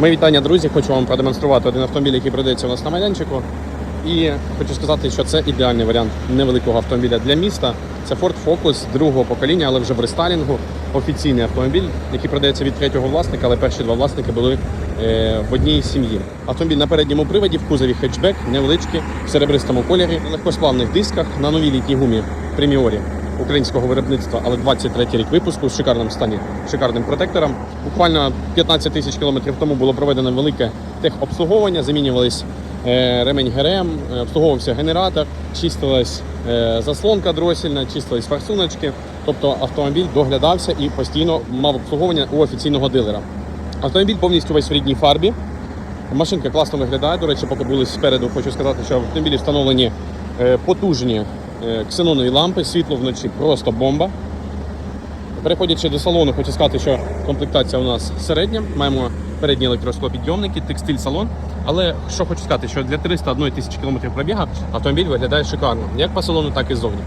Мої вітання, друзі. Хочу вам продемонструвати один автомобіль, який продається у нас на майданчику. І хочу сказати, що це ідеальний варіант невеликого автомобіля для міста. Це Ford Focus другого покоління, але вже в рестайлінгу. Офіційний автомобіль, який продається від третього власника, але перші два власники були е, в одній сім'ї. Автомобіль на передньому приводі, в кузові хетчбек, невеличкий, в серебристому кольорі, на легкосплавних дисках, на новій літній гумі преміорі українського виробництва, але 23 рік випуску в шикарному стані, шикарним протектором. Буквально 15 тисяч кілометрів тому було проведено велике техобслуговування, замінювались е, ремень ГРМ, е, обслуговувався генератор, чистилась е, заслонка дросільна, чистились форсуночки. Тобто автомобіль доглядався і постійно мав обслуговування у офіційного дилера. Автомобіль повністю весь в рідній фарбі. Машинка класно виглядає. До речі, поки були спереду, хочу сказати, що в автомобілі встановлені потужні ксенонові лампи, світло вночі просто бомба. Переходячи до салону, хочу сказати, що комплектація у нас середня. Маємо передні електросклопідйомники, текстиль салон. Але що хочу сказати, що для 301 тисячі кілометрів пробіга автомобіль виглядає шикарно, як по салону, так і ззовні.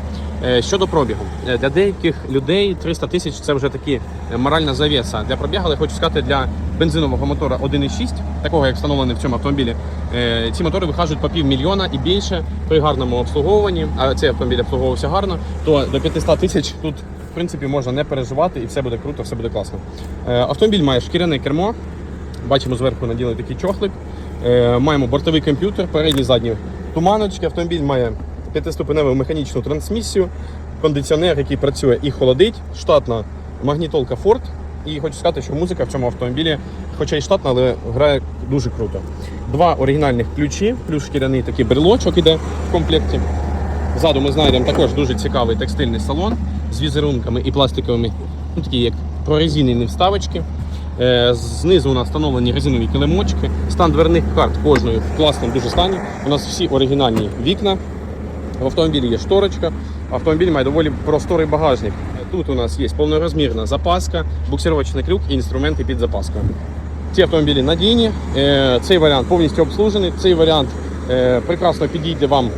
Е, Щодо пробігу, Е, для деяких людей 300 тисяч це вже такі е, моральна завіса для пробігу, але хочу сказати, для бензинового мотора 1.6, такого як встановлений в цьому автомобілі, ці мотори вихажують по півмільйона і більше при гарному обслуговуванні, а цей автомобіль обслуговувався гарно, то до 500 тисяч тут принципі можна не переживати і все буде круто, все буде класно. Е, Автомобіль має шкіряне кермо. Бачимо зверху наділи такий чохлик. Е, Маємо бортовий комп'ютер, передні задні туманочки. Автомобіль має п'ятиступеневу механічну трансмісію, кондиціонер, який працює і холодить, штатна магнітолка Ford. І хочу сказати, що музика в цьому автомобілі, хоча й штатна, але грає дуже круто. Два оригінальних ключі, плюс шкіряний такий брелочок іде в комплекті. Ззаду ми знайдемо також дуже цікавий текстильний салон з візерунками і пластиковими, ну такі як прорезинені вставочки. Е, Знизу у нас встановлені резинові килимочки. Стан дверних карт кожної в класному дуже стані. У нас всі оригінальні вікна. В автомобілі є шторочка. Автомобіль має доволі просторий багажник. Тут у нас є повнорозмірна запаска, буксировочний крюк і інструменти під запаскою. Ці автомобілі надійні. Е, Цей варіант повністю обслужений. Цей варіант е, прекрасно підійде вам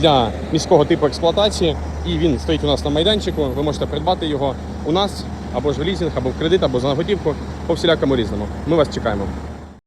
для міського типу експлуатації. І він стоїть у нас на майданчику. Ви можете придбати його у нас або ж в лізінг, або в кредит, або за наготівку по всілякому різному. Ми вас чекаємо.